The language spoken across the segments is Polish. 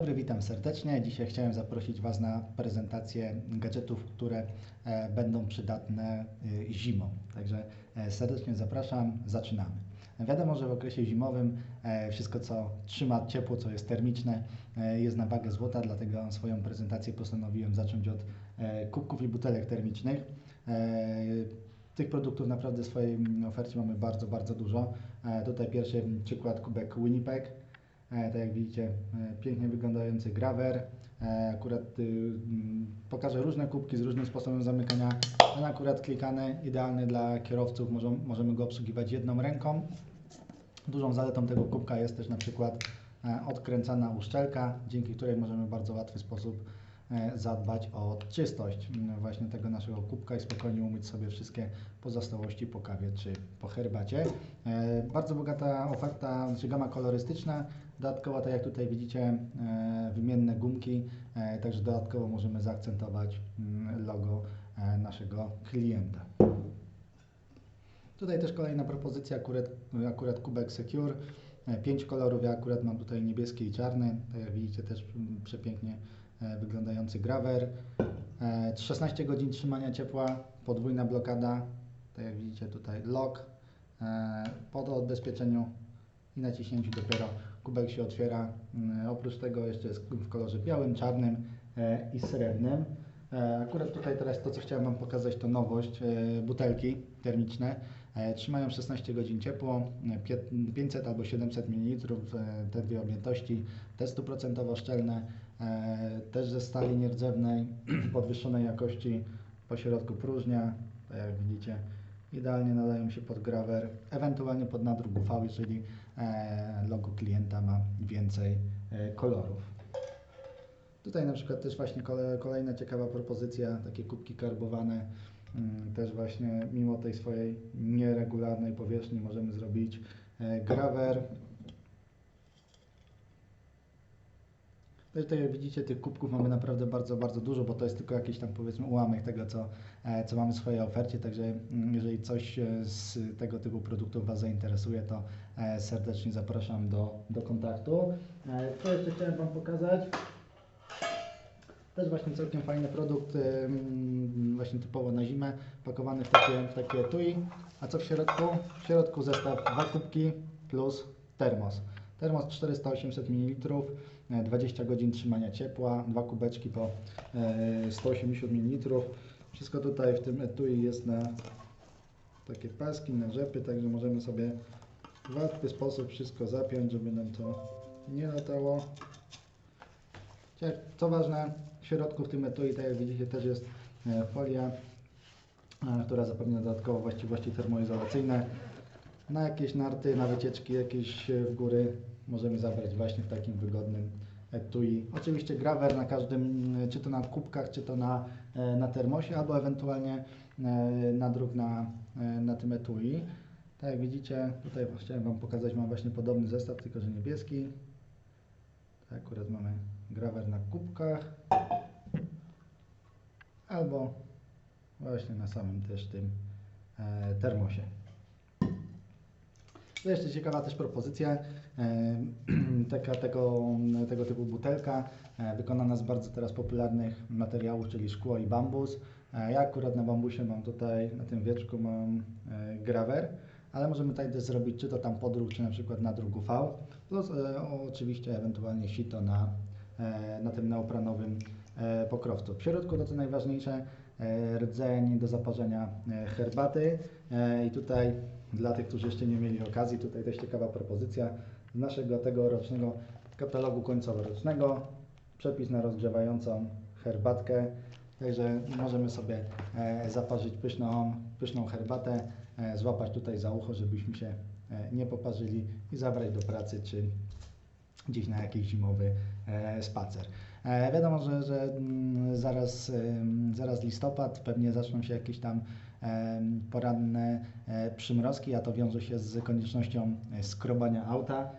Dobry, witam serdecznie. Dzisiaj chciałem zaprosić Was na prezentację gadżetów, które e, będą przydatne e, zimą. Także e, serdecznie zapraszam, zaczynamy. Wiadomo, że w okresie zimowym wszystko, co trzyma ciepło, co jest termiczne, jest na wagę złota, dlatego swoją prezentację postanowiłem zacząć od kubków i butelek termicznych. Tych produktów naprawdę w swojej ofercie mamy bardzo, bardzo dużo. Tutaj pierwszy przykład kubek Winnipeg. E, tak jak widzicie, e, pięknie wyglądający grawer. E, akurat y, mm, pokażę różne kubki z różnym sposobem zamykania. Ten akurat klikany, idealny dla kierowców, możemy go obsługiwać jedną ręką. Dużą zaletą tego kubka jest też na przykład odkręcana uszczelka, dzięki której możemy w bardzo łatwy sposób zadbać o czystość mm, właśnie tego naszego kubka i spokojnie umyć sobie wszystkie pozostałości po kawie czy po herbacie. E, Bardzo bogata oferta, znaczy gama kolorystyczna, dodatkowo tak jak tutaj widzicie e, wymienne gumki, e, także dodatkowo możemy zaakcentować mm, logo e, naszego klienta. Tutaj też kolejna propozycja, akurat, akurat kubek Secure. E, Pięć kolorów, ja akurat mam tutaj niebieski i czarny. Tak jak widzicie też mm, przepięknie e, wyglądający grawer. E, 16 godzin trzymania ciepła, podwójna blokada. Tak jak widzicie tutaj lock. E, Po odbezpieczeniu i naciśnięciu dopiero kubek się otwiera. Mm, Oprócz tego jeszcze jest w kolorze białym, czarnym e, i srebrnym. E, Akurat tutaj teraz to, co chciałem Wam pokazać, to nowość. e, Butelki termiczne e, trzymają 16 godzin ciepło, e, pie- 500 albo 700 ml, e, te dwie objętości, te 100% szczelne, e, też ze stali nierdzewnej, podwyższonej jakości, po środku próżnia, tak jak widzicie, idealnie nadają się pod grawer, ewentualnie pod nadruk UV, e, logo klienta ma więcej e, kolorów. Tutaj na przykład też właśnie kole, kolejna ciekawa propozycja, takie kubki karbowane, też właśnie mimo tej swojej nieregularnej powierzchni możemy zrobić e, grawer. Też tak jak widzicie tych kubków mamy naprawdę bardzo, bardzo dużo, bo to jest tylko jakiś tam powiedzmy ułamek tego, co, e, co mamy w swojej ofercie, także mm, jeżeli coś e, z tego typu produktów Was zainteresuje, to serdecznie zapraszam do, do kontaktu. Co jeszcze chciałem Wam pokazać? Też właśnie całkiem fajny produkt, właśnie typowo na zimę, pakowany w takie, w takie etui. A co w środku? W środku zestaw dwa kubki plus termos. Termos 400-800 ml, e, 20 godzin trzymania ciepła, dwa kubeczki po e, 180 ml. Wszystko tutaj w tym etui jest na takie paski, na rzepy, także możemy sobie w łatwy sposób wszystko zapiąć, żeby nam to nie latało. Co ważne, w środku w tym etui, tak jak widzicie, też jest e, folia, e, która zapewnia dodatkowo właściwości termoizolacyjne. Na jakieś narty, na wycieczki jakieś e, w góry możemy zabrać właśnie w takim wygodnym etui. Oczywiście grawer na każdym, czy to na kubkach, czy to na, na termosie, albo ewentualnie nadruk na, na tym etui. Tak jak widzicie, tutaj chciałem Wam pokazać, mam właśnie podobny zestaw, tylko że niebieski. Tak, akurat mamy grawer na kubkach albo właśnie na samym też tym e, termosie. To jeszcze ciekawa też propozycja, e, taka, tego, tego typu butelka, e, wykonana z bardzo teraz popularnych materiałów, czyli szkło i bambus. Ja akurat na bambusie mam tutaj, na tym wieczku mam grawer, ale możemy tutaj też zrobić czy to tam podróg, czy na przykład nadruk UV, plus e, oczywiście ewentualnie sito na, na tym neopranowym e, pokrowcu. W środku to co najważniejsze, e, rdzeń do zaparzenia e, herbaty. E, i tutaj dla tych, którzy jeszcze nie mieli okazji, tutaj też ciekawa propozycja z naszego tegorocznego katalogu końcoworocznego, przepis na rozgrzewającą herbatkę, także możemy sobie e, zaparzyć pyszną, pyszną herbatę, e, złapać tutaj za ucho, żebyśmy się e, nie poparzyli i zabrać do pracy czy gdzieś na jakiś zimowy e, spacer. E, wiadomo, że, że mm, zaraz, zaraz listopad, pewnie zaczną się jakieś tam poranne e, przymrozki, a to wiąże się z koniecznością skrobania auta.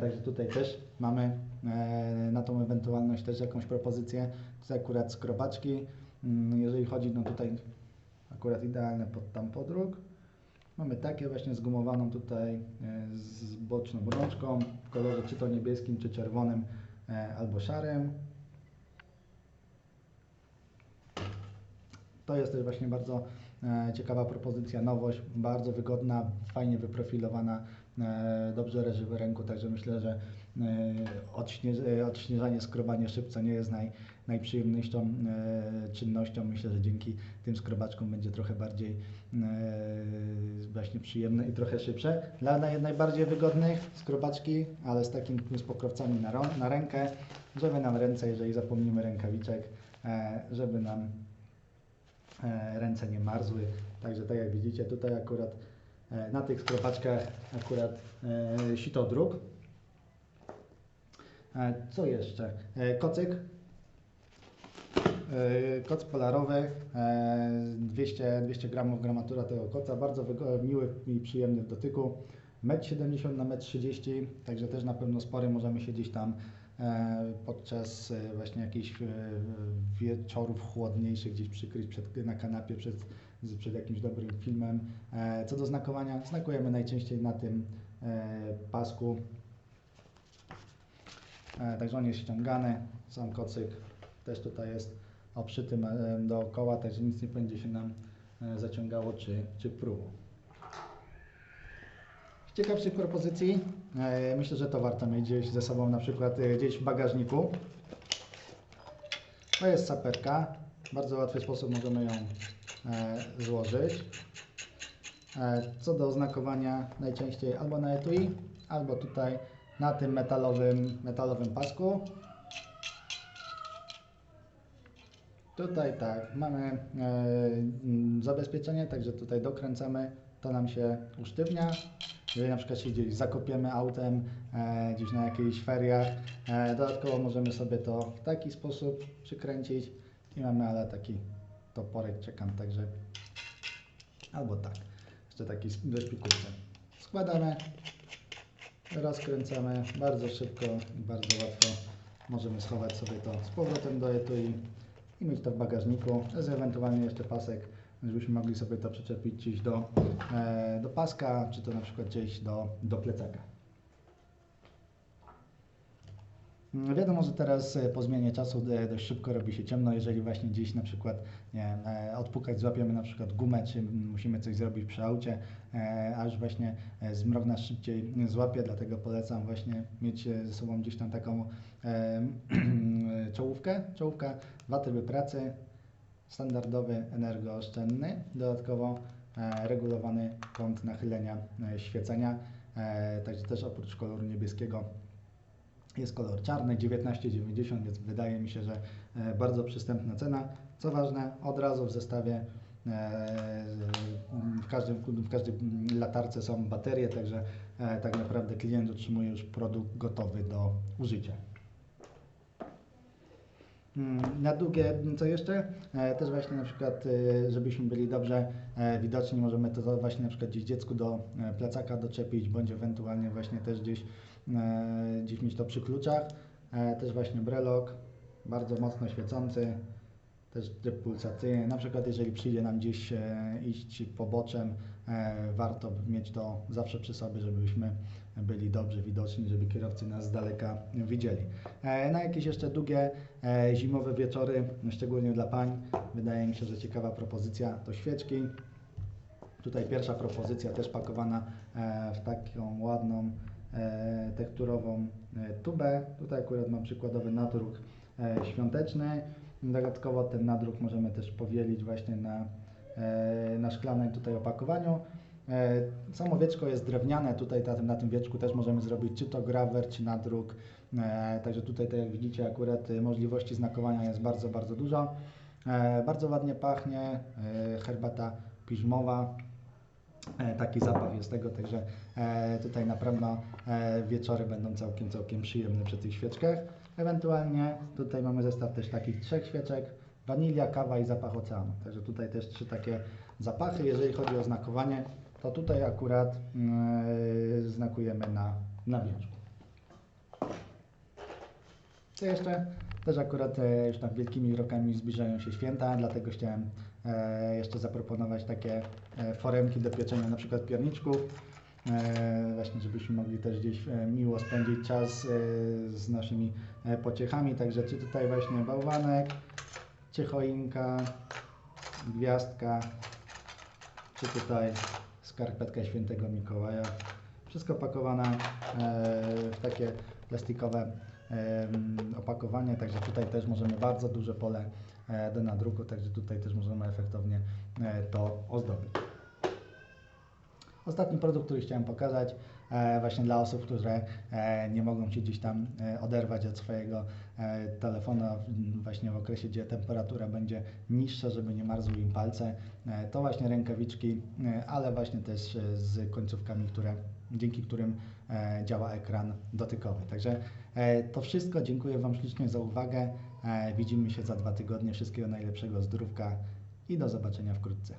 Także tutaj też mamy na tą ewentualność też jakąś propozycję. Tutaj akurat skrobaczki, Mm, jeżeli chodzi, no tutaj akurat idealne pod tam podróg. Mamy takie właśnie zgumowaną tutaj z boczną rączką w kolorze czy to niebieskim, czy czerwonym. e, albo szarym. To jest też właśnie bardzo e, ciekawa propozycja, nowość, bardzo wygodna, fajnie wyprofilowana, e, dobrze leży w ręku, także myślę, że odśnież, odśnieżanie, skrobanie szybca nie jest naj, najprzyjemniejszą e, czynnością. Myślę, że dzięki tym skrobaczkom będzie trochę bardziej e, właśnie przyjemne i trochę szybsze. Dla naj, najbardziej wygodnych skrobaczki, ale z takimi z pokrowcami na, na rękę, żeby nam ręce, jeżeli zapomnimy rękawiczek, e, żeby nam ręce nie marzły. Także tak jak widzicie, tutaj akurat na tych skrobaczkach akurat sito druk. E, Co jeszcze? Kocyk. E, Koc polarowy, e, 200, 200 gramów gramatura tego koca, bardzo miły i przyjemny w dotyku. 1,70 m na 1,30 m, także też na pewno spory możemy się gdzieś tam e, podczas właśnie jakichś wieczorów chłodniejszych gdzieś przykryć przed, na kanapie przed, przed jakimś dobrym filmem. Co do znakowania, znakujemy najczęściej na tym pasku. Także on jest ściągany, sam kocyk też tutaj jest obszyty e, dookoła, także nic nie będzie się nam e, zaciągało czy, czy pruło. Z ciekawszych propozycji, e, myślę, że to warto mieć gdzieś ze sobą, na przykład gdzieś w bagażniku. To jest saperka, w bardzo łatwy sposób możemy ją złożyć. Co do oznakowania, najczęściej albo na etui, albo tutaj na tym metalowym, metalowym pasku. Tutaj tak, mamy mm, zabezpieczenie, także tutaj dokręcamy, to nam się usztywnia. Jeżeli na przykład się gdzieś zakopiemy autem, e, gdzieś na jakichś feriach, e, dodatkowo możemy sobie to w taki sposób przykręcić i mamy ale taki toporek, czekam, także albo tak, jeszcze taki do. Składamy, rozkręcamy bardzo szybko i bardzo łatwo możemy schować sobie to z powrotem do etui i mieć to w bagażniku, z ewentualnie jeszcze pasek, żebyśmy mogli sobie to przyczepić gdzieś do, e, do paska, czy to na przykład gdzieś do, do plecaka. Mm, Wiadomo, że teraz e, po zmianie czasu e, dość szybko robi się ciemno, jeżeli właśnie gdzieś na przykład nie odpukać, złapiemy na przykład gumę, czy musimy coś zrobić przy aucie, a już właśnie zmrok nas szybciej złapie, dlatego polecam właśnie mieć ze sobą gdzieś tam taką czołówkę. Czołówka, dwa tryby pracy, standardowy, energooszczędny, dodatkowo e, regulowany kąt nachylenia e, świecenia, e, także też oprócz koloru niebieskiego jest kolor czarny, 19,90, więc wydaje mi się, że bardzo przystępna cena. Co ważne, od razu w zestawie w, każdym, w każdej latarce są baterie, także tak naprawdę klient otrzymuje już produkt gotowy do użycia. Mm, Na długie, co jeszcze? E, Też właśnie na przykład, e, żebyśmy byli dobrze e, widoczni, możemy to właśnie na przykład gdzieś dziecku do plecaka doczepić, bądź ewentualnie właśnie też gdzieś, gdzieś mieć to przy kluczach. Też właśnie brelok, bardzo mocno świecący, też tryb pulsacyjny. Na przykład jeżeli przyjdzie nam gdzieś iść poboczem, warto mieć to zawsze przy sobie, żebyśmy byli dobrze widoczni, żeby kierowcy nas z daleka widzieli. E, Na jakieś jeszcze długie e, zimowe wieczory, no szczególnie dla pań, wydaje mi się, że ciekawa propozycja to świeczki. Tutaj pierwsza propozycja też pakowana e, w taką ładną tekturową tubę. Tutaj akurat mam przykładowy nadruk świąteczny. Dodatkowo ten nadruk możemy też powielić właśnie na, na szklanym tutaj opakowaniu. E, Samo wieczko jest drewniane, tutaj na tym, wieczku też możemy zrobić czy to grawer, czy nadruk. E, Także tutaj, tak jak widzicie, akurat e, możliwości znakowania jest bardzo, bardzo dużo. Bardzo ładnie pachnie, herbata piżmowa. Taki zapach jest tego, także tutaj na pewno wieczory będą całkiem, całkiem przyjemne przy tych świeczkach. Ewentualnie tutaj mamy zestaw też takich trzech świeczek, wanilia, kawa i zapach oceanu. Także tutaj też trzy takie zapachy. Jeżeli chodzi o znakowanie, to tutaj akurat mm, znakujemy na, na wieczku. Co jeszcze? Też akurat e, już tak wielkimi rokami zbliżają się święta, dlatego chciałem e, jeszcze zaproponować takie e, foremki do pieczenia na przykład pierniczków. E, właśnie żebyśmy mogli też gdzieś e, miło spędzić czas e, z naszymi e, pociechami, także czy tutaj właśnie bałwanek, czy choinka, gwiazdka, czy tutaj skarpetka świętego Mikołaja. Wszystko pakowane e, w takie plastikowe opakowanie, także tutaj też możemy bardzo duże pole e, do nadruku, także tutaj też możemy efektownie e, to ozdobić. Ostatni produkt, który chciałem pokazać, właśnie dla osób, które nie mogą się gdzieś tam oderwać od swojego e, telefonu, w- właśnie w okresie, gdzie temperatura będzie niższa, żeby nie marzły im palce, e, to właśnie rękawiczki, e, ale właśnie też z końcówkami, które, dzięki którym działa ekran dotykowy. Także to wszystko. Dziękuję Wam ślicznie za uwagę. Widzimy się za dwa tygodnie. Wszystkiego najlepszego, zdrówka i do zobaczenia wkrótce.